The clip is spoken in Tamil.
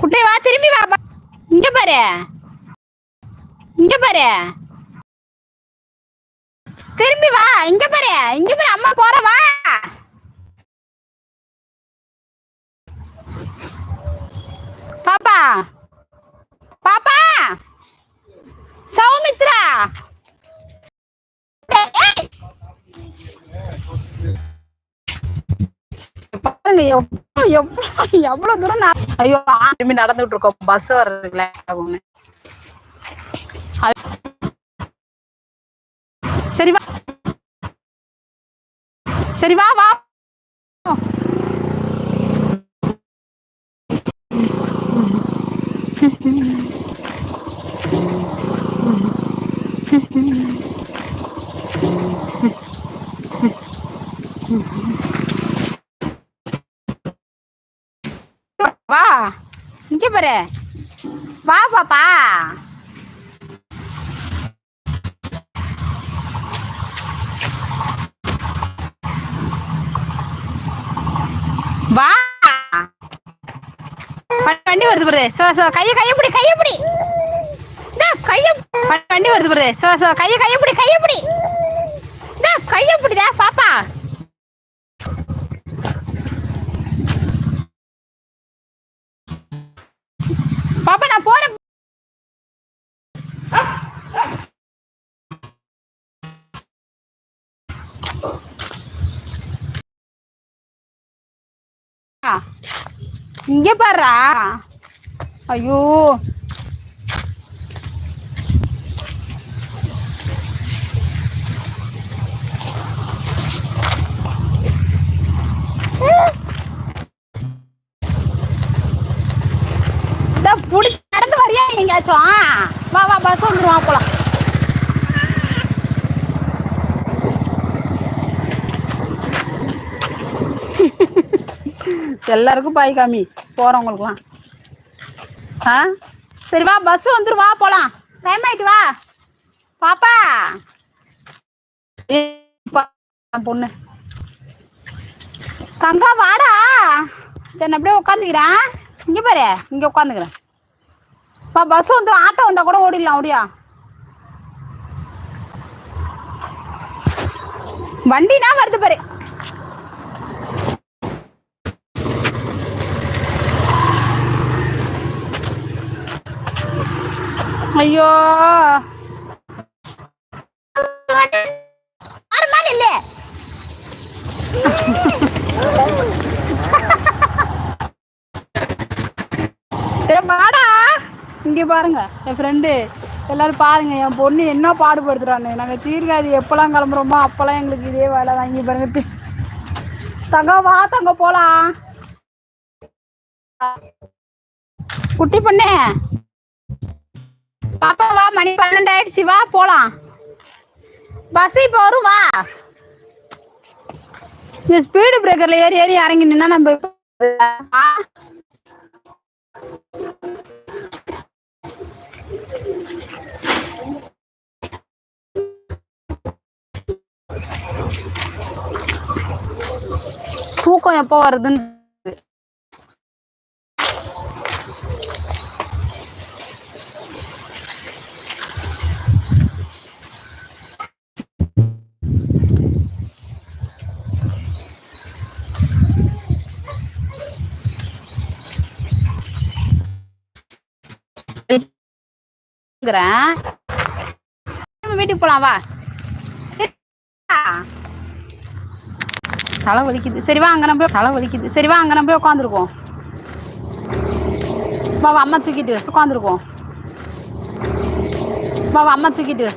குட்டி வா திரும்பி வா இங்க பாரு. இங்க பாரு. திரும்பி வா இங்க பாரு. இங்க பாரு அம்மா போற வா. பாப்பா. பாப்பா. சௌமித்ரா. பாருங்க எவ்வளோ எவ்வளோ எவ்வளோ தூரம் நா- ஐயோ ஆ, திரும்பி நடந்துட்டு இருக்கோம். பஸ் வர்றதுல லேட் சரி வா. சரி வா வா இங்க பாரு. வா பாப்பா. வா. வண்டி- வருது பாரு. சோ சோ கைய கைய பிடி கைய பிடி. கைய வண்டி- வண்டி வருது பாரு. சோ சோ கைய கைய பிடி கைய பிடி. கைய பிடிதா பாப்பா. இங்க பாருடா ஐயோ. புடிச்சு நடந்து வரியா எங்கேயாச்சும்? வா வா பஸ் வந்துருவான் போலாம். எல்லாருக்கும் பாய் காமி போறவங்களுக்குலாம். ஆ? சரி வா பஸ் வந்துருவா வா போலாம். டைம் ஆயிட்டு வா. பாப்பா. பொண்ணு. தங்கா வாடா. சரி அப்படியே உட்காந்துக்கிறேன். இங்க பாரு இங்க உட்காந்துக்கிறேன். பா பஸ் வந்துடும் ஆட்டோ வந்தா கூட ஓடிடலாம் ஓடியா வண்டினா வருது பாரு. ஐயோ வாடா இங்க பாருங்க என் ஃப்ரெண்டு எல்லாரும் பாருங்க என் பொண்ணு என்ன பாடுபடுத்துறான்னு நாங்க சீர்காழி எப்பெல்லாம் கிளம்புறோமோ அப்பெல்லாம் எங்களுக்கு இதே வேலை இங்க பாருங்க தி- தங்கம் வா தங்கம் போலாம் குட்டி பொண்ணு பாப்பா வா மணி பன்னெண்டு ஆயிடுச்சு வா போலாம். பஸ் இப்போ வரும் வா. இந்த ஸ்பீடு பிரேக்கர்ல ஏறி ஏறி இறங்கி நின்னா நம்ம இப்ப- தூக்கம் எப்போ வருதுன்னு வீட்டுக்கு போலாம் வா. தலை வலிக்குது. சரி வா அங்க நம்ம தலை வலிக்குது. சரி வா அங்க போய் உட்காந்துருக்கோம் பாவா அம்மா தூக்கிட்டு உட்காந்துருக்கோம் பாவா அம்மா தூக்கிட்டு.